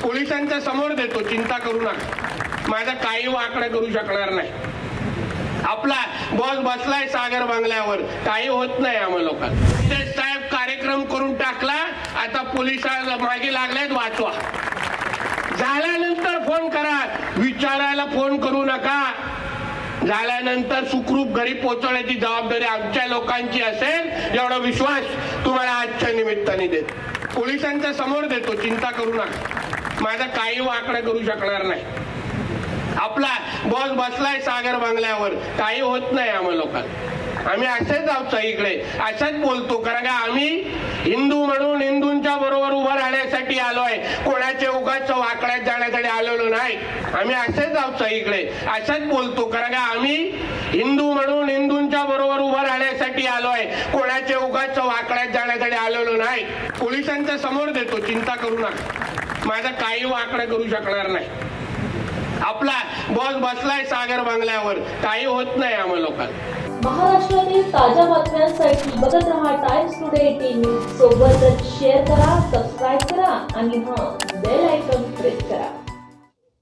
पोलिसांच्या समोर देतो चिंता करू नका. माझा काही वाकडं करू शकणार नाही. आपला बॉस बसलाय सागर बांगल्यावर. काही होत नाही आम्हा लोकांना. ते साहेब कार्यक्रम करून टाकला आता पोलिसांना मागे लागलेत वाचवा. झाल्यानंतर फोन करा. विचारायला फोन करू नका. झाल्यानंतर सुखरूप घरी पोहोचवण्याची जबाबदारी आमच्या लोकांची असेल एवढा विश्वास. तुम्हाला आजच्या निमित्ताने देत. पोलिसांच्या समोर देतो चिंता करू नका. माझा काही वाकडं करू शकणार नाही. आपला बॉस बसलाय सागर बांगल्यावर. काही होत नाही आम्हा लोकांना. आम्ही असेच आहोत इकडे. असाच बोलतो कारण का आम्ही हिंदू म्हणून हिंदूंच्या बरोबर उभं राहण्यासाठी आलोय. कोणाचे उगाच वाकड्यात जाण्यासाठी आलेलो नाही. आम्ही असेच आहोत इकडे. असाच बोलतो कारण का आम्ही हिंदू म्हणून हिंदूंच्या बरोबर उभं राहण्यासाठी आलोय. कोणाचे वाकड्यात आलेलो नाही. पोलिसांच्या समोर देतो चिंता करू नका. माझा काही वाकडा करू शकणार नाही. आपला बॉस बसलाय सागर बांगल्यावर. काही होत नाही आम्हा लोकांना. महाराष्ट्रातील ताज्या बातम्यांसाठी बघत रहा टाइम्स टुडे टीव्ही सोबतच शेअर करा सबस्क्राईब करा आणि हां